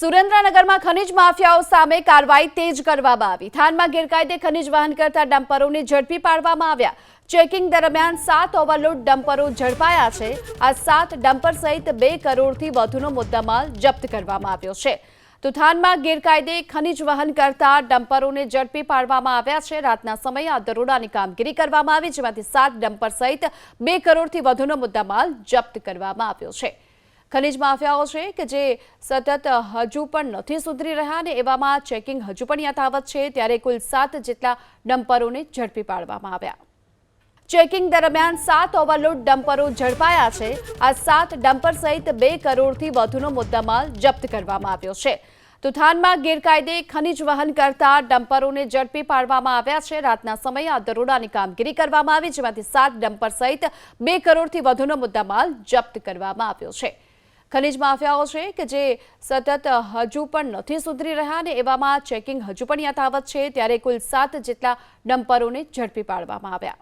સુરેન્દ્રનગરમાં ખનીજ માફિયાઓ સામે કાર્યવાહી તેજ કરવામાં આવી. થાનમાં ગેરકાયદે ખનીજ વહન કરતા ડમ્પરોને ઝડપી પાડવામાં આવ્યા. ચેકિંગ દરમિયાન સાત ઓવરલોડ ડમ્પરો ઝડપાયા છે. આ સાત ડમ્પર સહિત બે કરોડથી વધુનો મુદ્દામાલ જપ્ત કરવામાં આવ્યો છે. તો થાનમાં ગેરકાયદે ખનીજ વહન કરતા ડમ્પરોને ઝડપી પાડવામાં આવ્યા છે. રાતના સમયે આ દરોડાની કામગીરી કરવામાં આવી, જેમાંથી સાત ડમ્પર સહિત બે કરોડથી વધુનો મુદ્દામાલ જપ્ત કરવામાં આવ્યો છે. ખનીજ માફિયાઓ છે કે જે સતત હજુ પણ નથી સુધરી રહ્યા અને એવામાં ચેકિંગ હજુ પણ યથાવત છે, ત્યારે કુલ સાત જેટલા ડમ્પરોને ઝડપી પાડવામાં આવ્યા. ચેકિંગ દરમિયાન સાત ઓવરલોડ ડમ્પરો ઝડપાયા છે. આ સાત ડમ્પર સહિત બે કરોડથી વધુનો મુદ્દામાલ જપ્ત કરવામાં આવ્યો છે. તુથાનમાં ગેરકાયદે ખનીજ વહન કરતા ડમ્પરોને ઝડપી પાડવામાં આવ્યા છે. રાતના સમયે આ દરોડાની કામગીરી કરવામાં આવી, જેમાંથી સાત ડમ્પર સહિત બે કરોડથી વધુનો મુદ્દામાલ જપ્ત કરવામાં આવ્યો છે. ખનીજ માફિયાઓ છે કે જે સતત હજુ પણ નથી સુધરી રહ્યા અને એવામાં ચેકિંગ હજુ પણ યથાવત છે, ત્યારે કુલ સાત જેટલા ડમ્પરોને ઝડપી પાડવામાં આવ્યા.